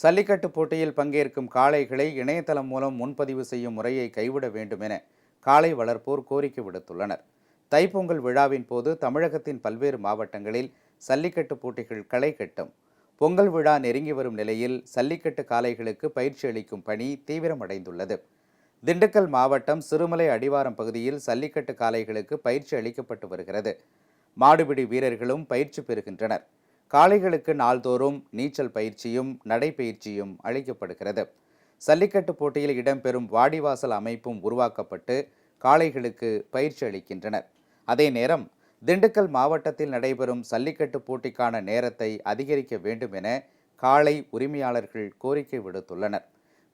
சல்லிக்கட்டு போட்டியில் பங்கேற்கும் காளைகளை இணையதளம் மூலம் முன்பதிவு செய்யும் முறையை கைவிட வேண்டும் என காளை வளர்ப்போர் கோரிக்கை விடுத்துள்ளனர். தைப்பொங்கல் விழாவின் போது தமிழகத்தின் பல்வேறு மாவட்டங்களில் சல்லிக்கட்டு போட்டிகள் களை கட்டும். பொங்கல் விழா நெருங்கி வரும் நிலையில் சல்லிக்கட்டு காளைகளுக்கு பயிற்சி அளிக்கும் பணி தீவிரமடைந்துள்ளது. திண்டுக்கல் மாவட்டம் சிறுமலை அடிவாரம் பகுதியில் சல்லிக்கட்டு காளைகளுக்கு பயிற்சி அளிக்கப்பட்டு வருகிறது. மாடுபிடி வீரர்களும் பயிற்சி பெறுகின்றனர். காளைகளுக்கு நாள்தோறும் நீச்சல் பயிற்சியும் நடைப்பயிற்சியும் அளிக்கப்படுகிறது. சல்லிக்கட்டு போட்டியில் இடம்பெறும் வாடிவாசல் அமைப்பும் உருவாக்கப்பட்டு காளைகளுக்கு பயிற்சி அளிக்கின்றனர். அதே நேரம் திண்டுக்கல் மாவட்டத்தில் நடைபெறும் சல்லிக்கட்டு போட்டிக்கான நேரத்தை அதிகரிக்க வேண்டும் என காளை உரிமையாளர்கள் கோரிக்கை விடுத்துள்ளனர்.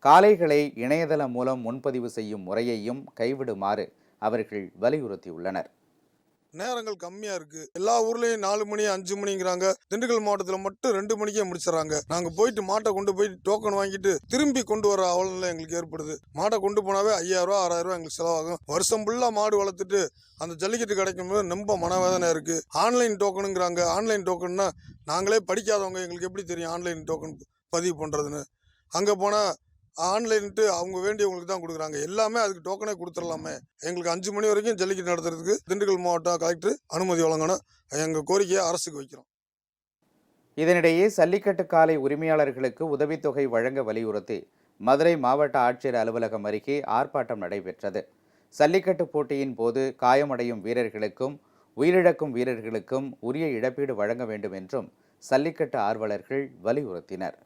காளைகளை இணையதளம் மூலம் முன்பதிவு செய்யும் முறையையும் கைவிடுமாறு அவர்கள் வலியுறுத்தியுள்ளனர். நேரங்கள் கம்மியா இருக்கு. எல்லா ஊர்லயும் நாலு மணி அஞ்சு மணிங்கிறாங்க. திண்டுக்கல் மாவட்டத்துல மட்டும் ரெண்டு மணிக்கே முடிச்சிடறாங்க. நாங்க போயிட்டு மாட்டை கொண்டு போய் டோக்கன் வாங்கிட்டு திரும்பி கொண்டு வர அவலம் எங்களுக்கு ஏற்படுது. மாட்டை கொண்டு போனாவே ஐயாயிரம் ரூபா ஆறாயிரம் ரூபா எங்களுக்கு செலவாகும். வருஷம் ஃபுல்லா மாடு வளர்த்துட்டு அந்த ஜல்லிக்கட்டு கிடைக்கும் போது ரொம்ப மனவேதனை இருக்கு. ஆன்லைன் டோக்கனுங்கிறாங்க ஆன்லைன் டோக்கன்னா நாங்களே படிக்காதவங்க எங்களுக்கு எப்படி தெரியும் ஆன்லைன் டோக்கன் பதிவு பண்றதுன்னு? அங்க போனா ஆன்லைன்ட்டு அவங்க வேண்டியவங்களுக்கு தான் கொடுக்குறாங்க. எல்லாமே அதுக்கு டோக்கனே கொடுத்துடலாமே. எங்களுக்கு அஞ்சு மணி வரைக்கும் ஜல்லிக்கட்டு நடத்துறதுக்கு திண்டுக்கல் மாவட்டம் கலெக்டர் அனுமதி வழங்கணும். எங்கள் கோரிக்கையை அரசுக்கு வைக்கிறோம். இதனிடையே சல்லிக்கட்டு காலை உரிமையாளர்களுக்கு உதவித்தொகை வழங்க வலியுறுத்தி மதுரை மாவட்ட ஆட்சியர் அலுவலகம் அருகே ஆர்ப்பாட்டம் நடைபெற்றது. சல்லிக்கட்டு போட்டியின் போது காயமடையும் வீரர்களுக்கும் உயிரிழக்கும் வீரர்களுக்கும் உரிய இழப்பீடு வழங்க வேண்டும் என்றும் சல்லிக்கட்டு ஆர்வலர்கள் வலியுறுத்தினர்.